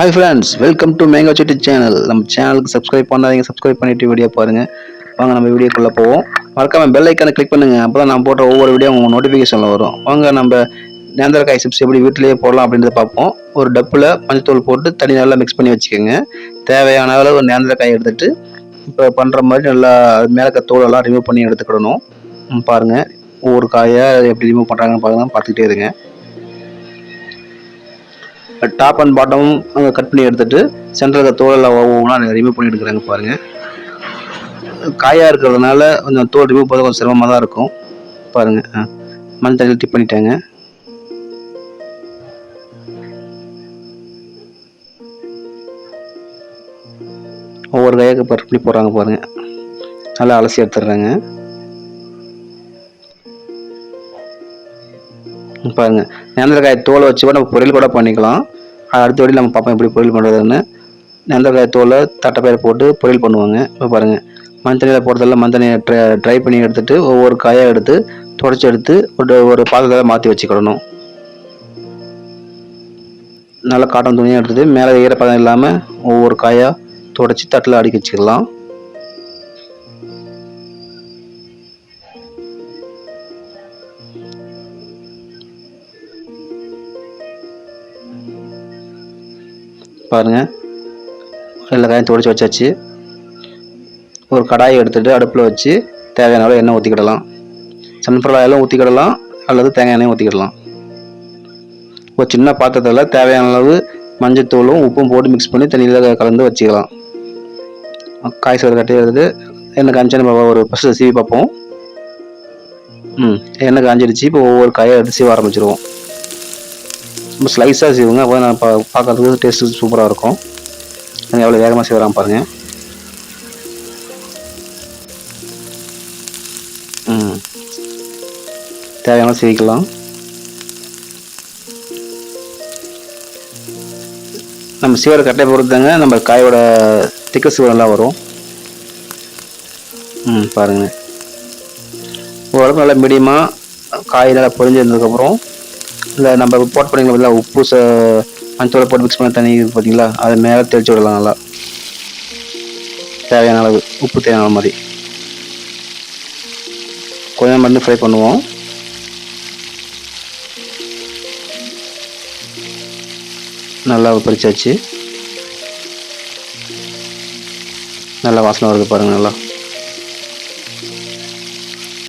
Hi friends welcome to mango Chetty channel நம்ம சேனலுக்கு subscribe பண்ணாதீங்க சப்ஸ்கிரைப் பண்ணிட்டு வீடியோ பாருங்கள் வாங்க நம்ம வீடியோக்குள்ளே போவோம். மறக்காம பெல் ஐக்கானை கிளிக் பண்ணுங்க. அப்போ தான் நான் போடுற ஒவ்வொரு வீடியோ உங்கள் நோட்டிஃபிகேஷனில் வரும். வாங்க நம்ம நேந்திரக்காய் சிப்ஸ் எப்படி வீட்டிலேயே போடலாம் அப்படின்றத பார்ப்போம். ஒரு டப்பில் மஞ்சத்தூள் போட்டு தண்ணி நல்லா மிக்ஸ் பண்ணி வச்சுக்கோங்க. தேவையான அளவு நேந்திரக்காய் எடுத்துகிட்டு இப்போ பண்ணுற மாதிரி நல்லா மேலே தோலெல்லாம் ரிமூவ் பண்ணி எடுத்துக்கிடணும். பாருங்கள் ஒவ்வொரு காயை எப்படி ரிமூவ் பண்ணுறாங்கன்னு பாருங்க பார்த்துக்கிட்டே இருங்க. டாப் அண்ட் பாட்டம் கட் பண்ணி எடுத்துட்டு சென்டரில் தோலில் தோலெல்லாம் ஒவ்வொன்றா ரிமூவ் பண்ணி எடுக்கிறாங்க பாருங்கள் காயாக இருக்கிறதுனால கொஞ்சம் தோல் ரிமூவ் பண்ண கொஞ்சம் சிரமமாக தான் இருக்கும். பாருங்கள் ஆ. மஞ்சள் தண்ணியில் டிப் பண்ணிட்டாங்க. ஒவ்வொரு கையாக கட் பண்ணி போடுறாங்க பாருங்கள் நல்லா அலசி எடுத்துடுறாங்க. பாருங்கள் நேந்திரக்காய் தோலை வச்சு கூட நம்ம பொரியல் கூட பண்ணிக்கலாம். அடுத்த வழி நம்ம பார்ப்போம் எப்படி பொரியல் பண்ணுறதுன்னு நேந்திரக்காய் தோலை தட்டைப்பயிர் போட்டு பொரியல் பண்ணுவாங்க. இப்போ பாருங்க. மஞ்சள் போடுறதெல்லாம் மஞ்சள் ட்ரை ட்ரை பண்ணி எடுத்துகிட்டு ஒவ்வொரு காயாக எடுத்து தொடச்சி எடுத்து ஒரு ஒரு பாத்திரத்தில் மாற்றி வச்சுக்கிடணும். நல்லா காட்டன் துணியாக எடுத்துட்டு மேலே ஈரப்பதம் இல்லாமல் ஒவ்வொரு காயாக தொடச்சி தட்டில் அடுக்கி வச்சுக்கலாம். பாருங்கள் எல்லா காயும் துடைச்சி வச்சாச்சு. ஒரு கடாயை எடுத்துகிட்டு அடுப்பில் வச்சு தேவையான அளவு எண்ணெய் ஊற்றிக்கிடலாம் சன்ஃப்ளவர் ஊற்றிக்கிடலாம் அல்லது தேங்காய் எண்ணெயும் ஊற்றிக்கிடலாம் ஒரு சின்ன பாத்திரத்தில் தேவையான அளவு மஞ்சத்தூளும் உப்பும் போட்டு மிக்ஸ் பண்ணி தண்ணியில் கலந்து வச்சுக்கலாம். காய் சோறு கட்டி எடுத்து எண்ணெய் காமிச்சு நம்ம ஒரு ஃபஸ்ட்டு சீவி பார்ப்போம். ம் எண்ணெய் காஞ்சிடுச்சு இப்போ ஒவ்வொரு காயை எடுத்து சீவ ஆரம்பிச்சிருவோம். ஸ்லைஸாக செய்வோங்க. அப்போ நான் பா பார்க்கறதுக்கு டேஸ்ட்டு சூப்பராக இருக்கும். நீங்கள் எவ்வளோ வேகமாக செய்கிறான் பாருங்கள் ம். தேவையான செய்விக்கலாம் நம்ம சீவரை கட்டை பொறுத்தாங்க நம்ம காயோட திக்க சீவரெல்லாம் நல்லா வரும். ம் பாருங்கள் ஓரளவுக்கு நல்லா மீடியமாக காய் நல்லா பொரிஞ்சிருந்ததுக்கப்புறம் இல்லை நம்ம போட் பண்ணிக்கலாம் பார்த்தீங்களா? உப்பு ச மஞ்சோட போட்டு மிக்ஸ் பண்ண தண்ணி பார்த்தீங்களா? அது மேலே தெளிச்சு விடலாம் நல்லா. தேவையான அளவு உப்பு தேவையான மாதிரி. கொஞ்சம் மட்டும் ஃப்ரை பண்ணுவோம். நல்லா பறிச்சாச்சு நல்லா வாசனை வருது பாருங்கள் நல்லா.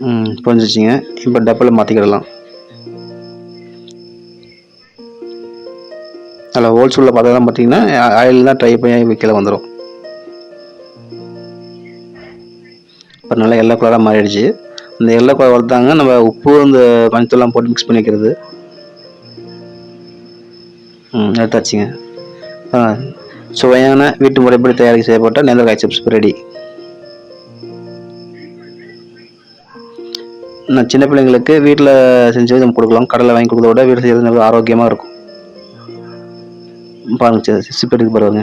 ம் புரிஞ்சிச்சிங்க. இப்போ டப்பில் மாற்றிக்கிடலாம் அதில் ஹோல்சேலில் பார்த்தா பார்த்தீங்கன்னா ஆயில் தான் ட்ரை பண்ணி விற்கல வந்துடும் இப்போ நல்லா எல்லோ கலராக மாறிடுச்சு. அந்த எல்லோ கலர் வளர்த்தாங்க நம்ம உப்பு இந்த மஞ்சத்தூள்லாம் போட்டு மிக்ஸ் பண்ணி வைக்கிறது. ம் எடுத்தாச்சுங்க. ஆ சுவையான வீட்டு முறைப்படி தயாரிக்க செய்யப்பட்ட நேந்திரக்காய் சிப்ஸ் ரெடி நான் சின்ன பிள்ளைங்களுக்கு வீட்டில் செஞ்சு நம்ம கொடுக்கலாம். கடையில் வாங்கி கொடுக்கறத விட வீட்டில் செய்கிறது நல்ல ஆரோக்கியமாக இருக்கும். பாருங்க சிப்ஸ் எடுக்க பாருங்க